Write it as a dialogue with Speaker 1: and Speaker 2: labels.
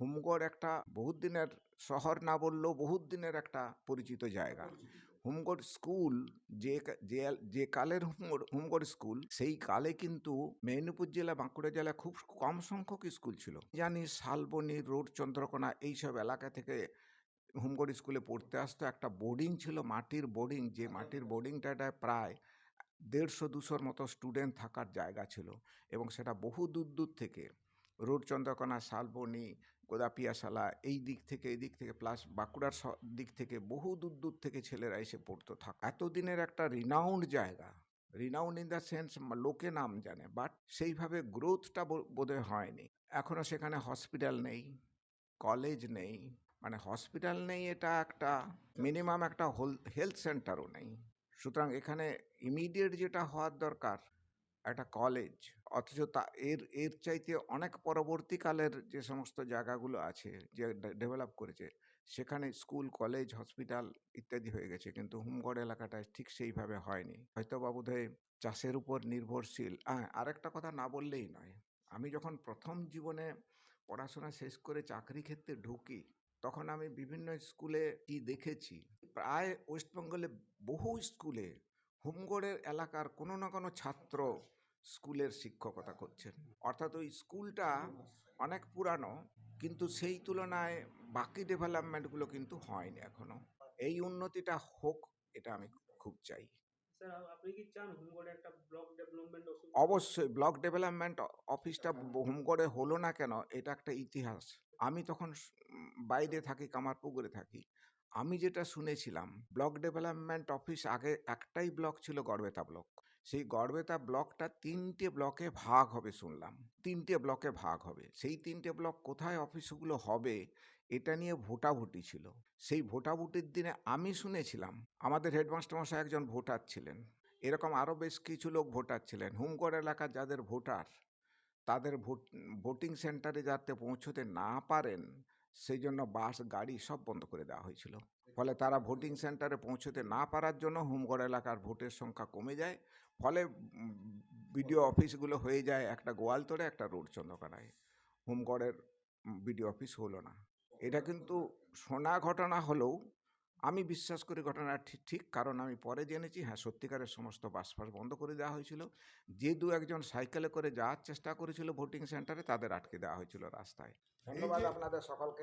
Speaker 1: হুমগড় একটা বহুত দিনের শহর না বললেও বহুত দিনের একটা পরিচিত জায়গা। হুমগড় স্কুল যে যে কালের হুমগড় হুমগড় স্কুল, সেই কালে কিন্তু মেদিনীপুর জেলা, বাঁকুড়া জেলা খুব কম সংখ্যক স্কুল ছিল। জানি শালবনি, রোড চন্দ্রকোনা এইসব এলাকা থেকে হুমগড় স্কুলে পড়তে আসতো। একটা বোর্ডিং ছিল, মাটির বোর্ডিং, যে মাটির বোর্ডিংটায় প্রায় দেড়শো, দুশোর মতো স্টুডেন্ট থাকার জায়গা ছিল এবং সেটা বহু দূর দূর থেকে রোড চন্দ্রকোনা, শালবনি গোদাপিয়াশালা এই দিক থেকে এই দিক থেকে প্লাস বাঁকুড়ার দিক থেকে বহু দূর দূর থেকে ছেলেরা এসে পড়তো থাক। এতদিনের একটা রিনাউন্ড জায়গা রিনাউন্ড ইন দ্য সেন্স লোকে নাম জানে বাট সেইভাবে গ্রোথটা বোধহয় হয়নি। এখনও সেখানে হসপিটাল নেই কলেজ নেই মানে হসপিটাল নেই এটা একটা মিনিমাম একটা হেলথ সেন্টারও নেই। সুতরাং এখানে ইমিডিয়েট যেটা হওয়ার দরকার একটা কলেজ অথচ তা, এর এর চাইতে অনেক পরবর্তীকালের যে সমস্ত জায়গাগুলো আছে, যে ডেভেলপ করেছে, সেখানে স্কুল কলেজ হসপিটাল ইত্যাদি হয়ে গেছে। কিন্তু হুমগড় এলাকাটায় ঠিক সেইভাবে হয়নি। হয়তো বা বোধহয় চাষের উপর নির্ভরশীল। হ্যাঁ আরেকটা কথা না বললেই নয়। আমি যখন প্রথম জীবনে পড়াশোনা শেষ করে চাকরি ক্ষেত্রে ঢুকি, তখন আমি বিভিন্ন স্কুলে কি দেখেছি, প্রায় ওয়েস্টবেঙ্গলে বহু স্কুলে হুমগড়ের এলাকার কোনো না কোনো ছাত্র স্কুলের শিক্ষকতা করছেন। অর্থাৎ ওই স্কুলটা অনেক পুরানো কিন্তু সেই তুলনায় বাকি ডেভেলপমেন্টগুলো কিন্তু হয়নি এখনও। এই উন্নতিটা হোক এটা আমি খুব চাই। অবশ্যই ব্লক ডেভেলপমেন্ট অফিসটা হুমগড়ে হলো না কেন এটা একটা ইতিহাস। আমি তখন বাইরে থাকি কামারপুকুরে থাকি। আমি যেটা শুনেছিলাম ব্লক ডেভেলপমেন্ট অফিস আগে একটাই ব্লক ছিল গড়বেতা ব্লক। সেই গড়বেতা ব্লকটা তিনটে ব্লকে ভাগ হবে শুনলাম। তিনটে ব্লকে ভাগ হবে। সেই তিনটে ব্লক কোথায় অফিসগুলো হবে এটা নিয়ে ভোটাভুটি ছিল। সেই ভোটাভুটির দিনে আমি শুনেছিলাম, আমাদের হেডমাস্টার মশাই একজন ভোটার ছিলেন। এরকম আরও বেশ কিছু লোক ভোটার ছিলেন। হুমগড় এলাকার যাদের ভোটার, তাদের ভোট, ভোটিং সেন্টারে যাতে পৌঁছতে না পারেন সেই জন্য বাস গাড়ি সব বন্ধ করে দেওয়া হয়েছিল। ফলে তারা ভোটিং সেন্টারে পৌঁছতে না পারার জন্য হোমগড় এলাকার ভোটের সংখ্যা কমে যায়। ফলে বিডিও অফিসগুলো হয়ে যায় একটা গোয়ালতরে একটা রোড চন্দ্রকোনায়। হুমগড়ের বিডিও অফিস হলো না। এটা কিন্তু শোনা ঘটনা হলেও আমি বিশ্বাস করি ঘটনা ঠিক ঠিক। কারণ আমি পরে জেনেছি হ্যাঁ সত্যিকারের সমস্ত বাস ফাস বন্ধ করে দেওয়া হয়েছিল। যে দু একজন সাইকেলে করে যাওয়ার চেষ্টা করেছিল ভোটিং সেন্টারে তাদের আটকে দেওয়া হয়েছিল রাস্তায়। ধন্যবাদ আপনাদের সকলকে।